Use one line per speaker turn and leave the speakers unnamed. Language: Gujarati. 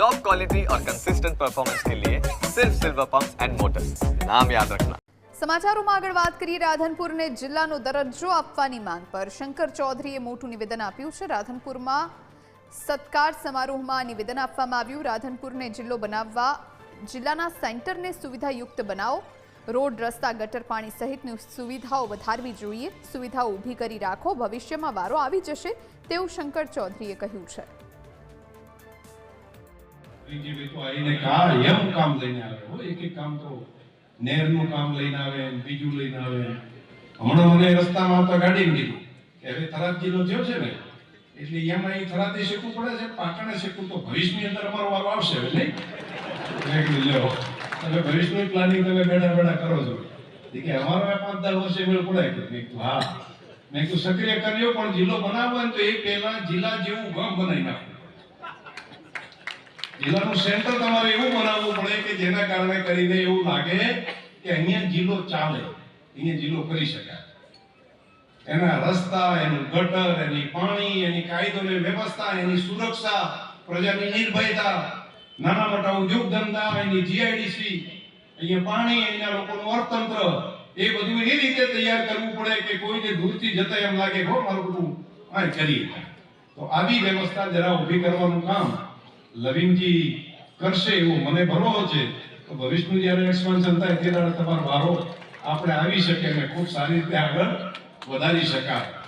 टॉप क्वालिटी और कंसिस्टेंट परफॉर्मेंस के लिए सिर्फ सिल्वर पंप एंड मोटर्स नाम याद रखना
સમાચારોમાં આગળ વાત કરીએ રાધનપુરને જિલ્લાનો દરજ્જો આપવાની માંગ પર શંકર ચૌધરીએ મોટું નિવેદન આપ્યું છે રાધનપુરમાં સત્કાર સમારોહમાં નિવેદન આપવામાં આવ્યું રાધનપુરને જિલ્લો બનાવવા જિલ્લાના સેન્ટરને સુવિધાયુક્ત બનાવો રોડ રસ્તા ગટર પાણી સહિતની સુવિધાઓ વધારવી જોઈએ સુવિધાઓ ઊભી કરી રાખો ભવિષ્યમાં વારો આવી જશે તેવું શંકર ચૌધરીએ કહ્યું છે
એમ કામ લઈને આવે. હો, એક એક કામ તો નહેરનું કામ લઈને આવે બીજું લઈને આવે. હમણાં મને રસ્તામાં આવતા ગાડી કીધું કે હવે થરાદ જિલ્લો થયો છે ને, એટલે એમાં એ થરાદે શીખવું છે, પાટણે શીખવું તો ભવિષ્યની અંદર અમારો વારો આવશે નહીં? મેં કીધું, લ્યો, તમે પ્લાનિંગ તમે બેઠા બેઠા કરો છો. કે, અમારો પાંચ દસ વર્ષે મેળ પડે કે મેં હા. મેં સક્રિય કર્યો, પણ જિલ્લો બનાવવો તો એ પહેલા જિલ્લા જેવું ગામ બનાવી નાખવું જિલ્લાનું સેન્ટર તમારે એવું બનાવવું પડે કે જેના કારણે કરીને એવું લાગે કે અહીંયા જિલ્લો ચાલે, અહીંયા જિલ્લો કરી શકાય. એના રસ્તા, એનું ગટર, એની પાણી, એની કાયદોની વ્યવસ્થા, એની સુરક્ષા, પ્રજાની નિર્ભયતા, નાના મોટા ઉદ્યોગ ધંધા, એની જીઆઈડીસી અહીંયા પાણી અહીંના લોકોનું અર્થતંત્ર, એ બધું એ રીતે તૈયાર કરવું પડે કે કોઈને દૂરથી જતા એમ લાગે હો, મારું બધું આ કરીએ. તો આવી વ્યવસ્થા જરા ઊભી કરવાનું કામ લવિંગજી કરશે એવું મને ભરોસો છે. તો ભવિષ્યનું જ્યારે એક્સપાન્શન થાય તે દાડે તમારો વારો, આપણે આવી શકે અને ખૂબ સારી રીતે આગળ વધારી શકાય.